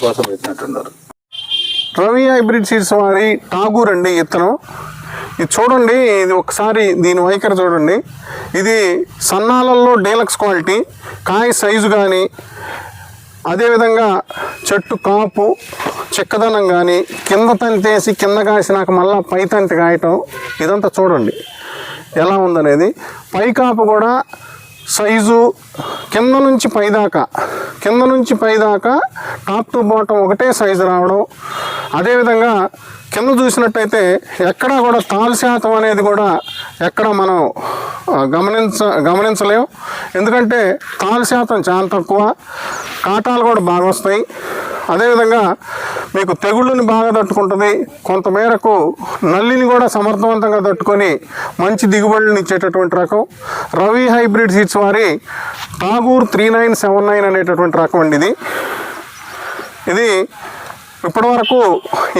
కోసం Ravi hybrid seeds వారి టాగూర్ అండి ఇత్తనం ఇది చూడండి ఇది ఒకసారి దీని వైఖరి చూడండి. ఇది సన్నాలల్లో డీలక్స్ క్వాలిటీ కాయ సైజు కానీ అదేవిధంగా చెట్టు కాపు చిక్కదనం కానీ కింద తంతేసి కింద కాసినాక మళ్ళీ పై తంతి కాయటం ఇదంతా చూడండి. ఎలా ఉందనేది? పై కాపు కూడా సైజు కింద నుంచి పైదాకా కింద నుంచి పైదాకా టాప్ టు బాటం ఒకటే సైజు రావడం అదేవిధంగా కింద చూసినట్టయితే ఎక్కడా కూడా తాలు శాతం అనేది కూడా ఎక్కడ మనం గమనించ గమనించలేము ఎందుకంటే తాలు శాతం చాలా తక్కువ కాటాలు కూడా బాగా వస్తాయి. అదేవిధంగా మీకు తెగుళ్ళని బాగా తట్టుకుంటుంది. కొంతమేరకు నల్లిని కూడా సమర్థవంతంగా తట్టుకొని మంచి దిగుబడులను ఇచ్చేటటువంటి రకం. రవి హైబ్రిడ్ సీడ్స్ వారి Tagore three nine seven nine అనేటటువంటి రకం అండి ఇది. ఇది ఇప్పటివరకు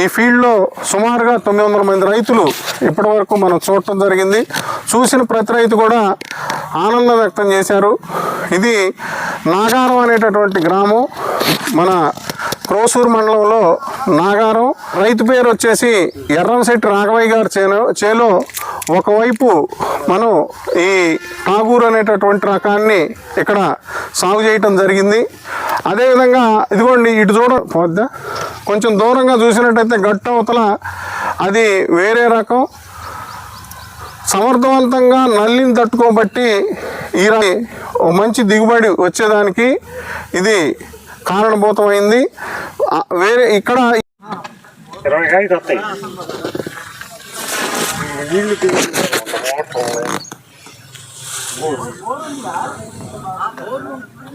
ఈ ఫీల్డ్లో సుమారుగా తొమ్మిది వందల మంది రైతులు ఇప్పటివరకు మనం చూడటం జరిగింది. చూసిన ప్రతి రైతు కూడా ఆనందం వ్యక్తం చేశారు. ఇది నాగారం అనేటటువంటి గ్రామం. మన క్రోసూరు మండలంలో నాగారం. రైతు పేరు వచ్చేసి ఎర్రంశెట్టి రాఘవయ్య గారు చేను చేలో ఒకవైపు మనం ఈ టాగూర్ అనేటటువంటి రకాన్ని ఇక్కడ సాగు చేయటం జరిగింది. అదేవిధంగా ఇదిగోండి ఇటు చూడ పోద్దా? కొంచెం దూరంగా చూసినట్టయితే గట్ట అవతల అది వేరే రకం. సమర్థవంతంగా నల్లిని తట్టుకోబట్టి ఈ మంచి దిగుబడి వచ్చేదానికి ఇది కారణభూతమైంది. వేరే ఇక్కడ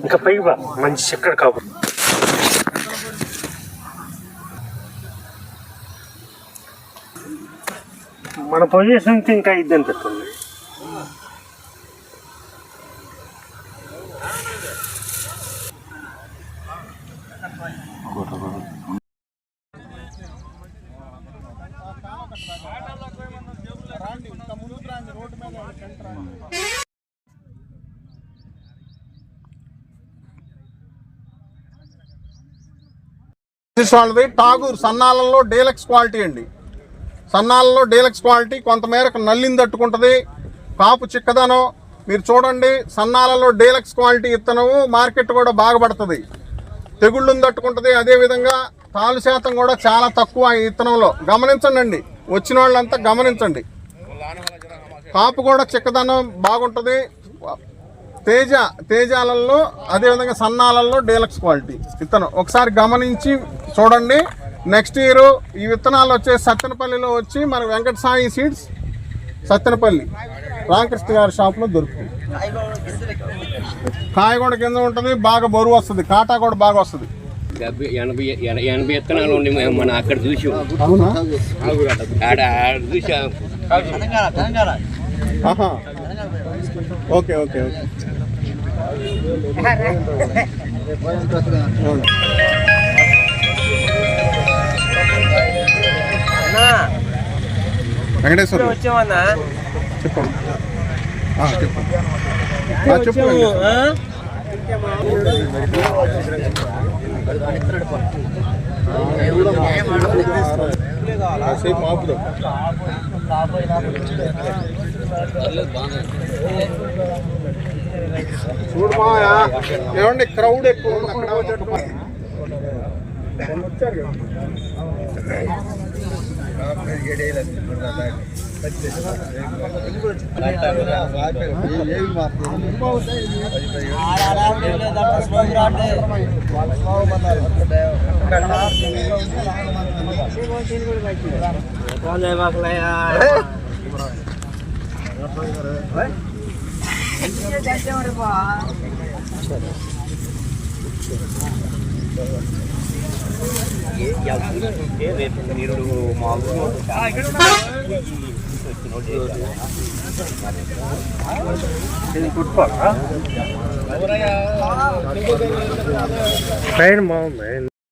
ఇంకా పైగా మంచి చక్కెర కాబట్టి మన పొజిషన్ ఇంకా ఇది అనిపిస్తుంది వాళ్ళది టాగూర్ సన్నాలలో డీలక్స్ క్వాలిటీ అండి. సన్నాలలో డీలక్స్ క్వాలిటీ కొంతమేరకు నల్లిని తట్టుకుంటుంది కాపు చిక్కదనం. మీరు చూడండి సన్నాలలో డీలక్స్ క్వాలిటీ ఇత్తనము మార్కెట్ కూడా బాగుపడుతుంది తెగుళ్ళను తట్టుకుంటుంది అదేవిధంగా తాలు శాతం కూడా చాలా తక్కువ ఈ ఇత్తనంలో. గమనించండి అండి వచ్చిన వాళ్ళంతా గమనించండి. కాపు కూడా చిక్కదనం బాగుంటుంది. తేజ తేజాలలో అదేవిధంగా సన్నాలలో డీలక్స్ క్వాలిటీ ఇత్తనం. ఒకసారి గమనించి చూడండి. నెక్స్ట్ ఇయర్ ఈ విత్తనాలు వచ్చే సత్తెనపల్లిలో వచ్చి మన వెంకట సాయి సీడ్స్ సత్తెనపల్లి. రామకృష్ణ గారి షాప్లో దొరుకుతుంది. కాయ కూడా కింద ఉంటుంది బాగా బరువు వస్తుంది. కాటా కూడా బాగా వస్తుంది. డెబ్బై ఎనభై ఎన- ఎనభై విత్తనాలు ఉండి మేము మనం అక్కడ చూసి. Okay okay okay. అవును. వెంకటేశ్వర వచ్చామన్నా చెప్పు వెంకటేశ్వర. కాసేపు ఆపుదాం చూడు మాయా ఏమండి క్రౌడ్ ఎక్కువ అక్కడ. వచ్చారు కదా. రేపు మీరు మామూలు ఇది పైన బాగుంది